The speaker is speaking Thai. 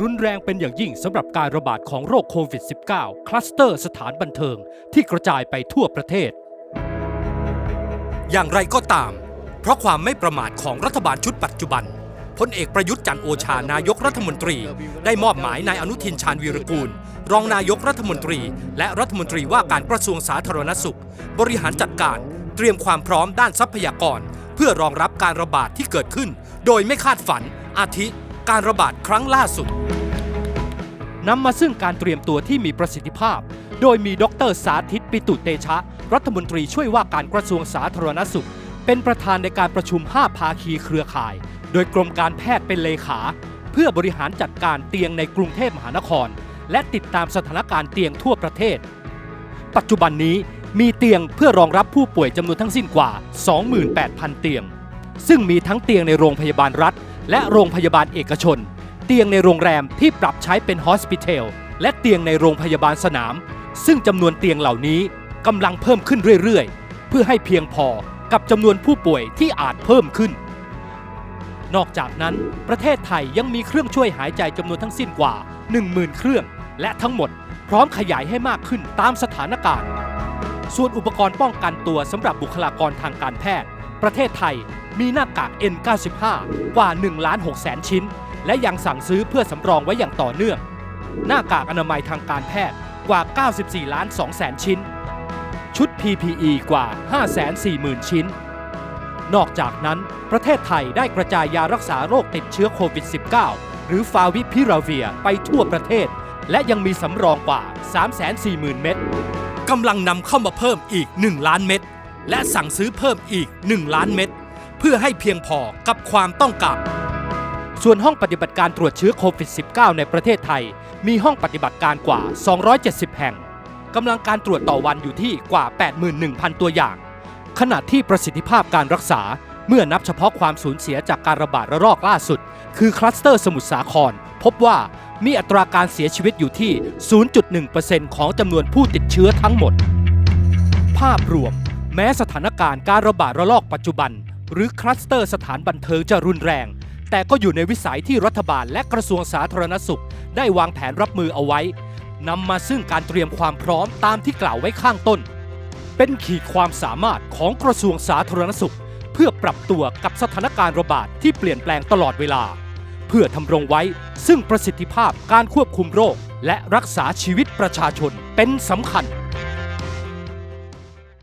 รุนแรงเป็นอย่างยิ่งสำหรับการระบาดของโรคโควิด -19 คลัสเตอร์สถานบันเทิงที่กระจายไปทั่วประเทศ อย่างไรก็ตาม เพราะความไม่ประมาทของรัฐบาลชุดปัจจุบันพลเอกประยุทธ์จันโอชานายกรัฐมนตรี ได้มอบหมายนายอนุทินชาญวีรกูล รองนายกรัฐมนตรี และรัฐมนตรีว่าการกระทรวงสาธารณสุข บริหารจัดการ เตรียมความพร้อมด้านทรัพยากร เพื่อรองรับการระบาดที่เกิดขึ้น โดยไม่คาดฝัน อาทิ การระบาดครั้งล่าสุดนำมาซึ่งการเตรียมตัวที่มีประสิทธิภาพ โดยมีดรสาธิตปิตุเตชะ รัฐมนตรีช่วยว่าการกระทรวงสาธารณสุข เป็นประธานในการประชุม 5 ภาคีเครือข่าย โดยกรมการแพทย์เป็นเลขา เพื่อบริหารจัดการเตียงในกรุงเทพมหานคร และติดตามสถานการณ์เตียงทั่วประเทศ ปัจจุบันนี้ มีเตียงเพื่อรองรับผู้ป่วยจำนวนทั้งสิ้นกว่า 28,000 เตียง ซึ่งมีทั้งเตียงในโรงพยาบาลรัฐ และโรงพยาบาลเอกชน เตียงในโรงแรมที่ปรับใช้เป็นฮอสพิทอลและเตียงในโรงพยาบาลสนาม ซึ่งจำนวนเตียงเหล่านี้กำลังเพิ่มขึ้นเรื่อยๆ เพื่อให้เพียงพอกับจำนวนผู้ป่วยที่อาจเพิ่มขึ้น นอกจากนั้น ประเทศไทยยังมีเครื่องช่วยหายใจจำนวนทั้งสิ้นกว่า 10,000 เครื่อง และทั้งหมด พร้อมขยายให้มากขึ้นตามสถานการณ์ ส่วนอุปกรณ์ป้องกันตัวสำหรับบุคลากรทางการแพทย์ ประเทศไทยมีหน้ากาก N95 กว่า1ล้าน6แสนชิ้น และยังสั่งซื้อเพื่อสำรองไว้อย่างต่อเนื่อง หน้ากากอนามัยทางการแพทย์กว่า 94 ล้าน2แสนชิ้น ชุด PPE กว่า 540,000 ชิ้น นอกจากนั้น ประเทศไทยได้กระจายยารักษาโรคติดเชื้อโควิด -19 หรือฟาวิพิราเวียไปทั่วประเทศ และยังมีสำรองกว่า 340,000 เม็ด กำลังนำเข้ามาเพิ่มอีก 1 ล้านเม็ดและสั่งซื้อเพิ่มอีก 1 ล้านเม็ดเพื่อให้เพียงพอกับความต้องการ ส่วนห้องปฏิบัติการตรวจเชื้อโควิด -19 ในประเทศไทย มีห้องปฏิบัติการกว่า 270 แห่งกำลังการตรวจต่อวันอยู่ที่กว่า 81,000 ตัวอย่าง ขณะที่ประสิทธิภาพการรักษา เมื่อนับเฉพาะความสูญเสียจากการระบาดระลอกล่าสุด คือคลัสเตอร์สมุทรสาคร พบว่ามีอัตราการเสียชีวิตอยู่ที่ 0.1%ของจำนวนผู้ติดเชื้อทั้งหมด ภาพรวม แม้สถานการณ์การระบาดระลอกปัจจุบัน หรือคลัสเตอร์สถานบันเทิงจะรุนแรง แต่ก็อยู่ในวิสัยที่รัฐบาลและกระทรวงสาธารณสุข ได้วางแผนรับมือเอาไว้นำมาซึ่งการเตรียมความพร้อมตามที่กล่าวไว้ข้างต้น เป็นขีดความสามารถของกระทรวงสาธารณสุข เพื่อปรับตัวกับสถานการณ์ระบาดที่เปลี่ยนแปลงตลอดเวลา เพื่อทำรงไว้ซึ่งประสิทธิภาพการควบคุมโรค และรักษาชีวิตประชาชนเป็นสำคัญ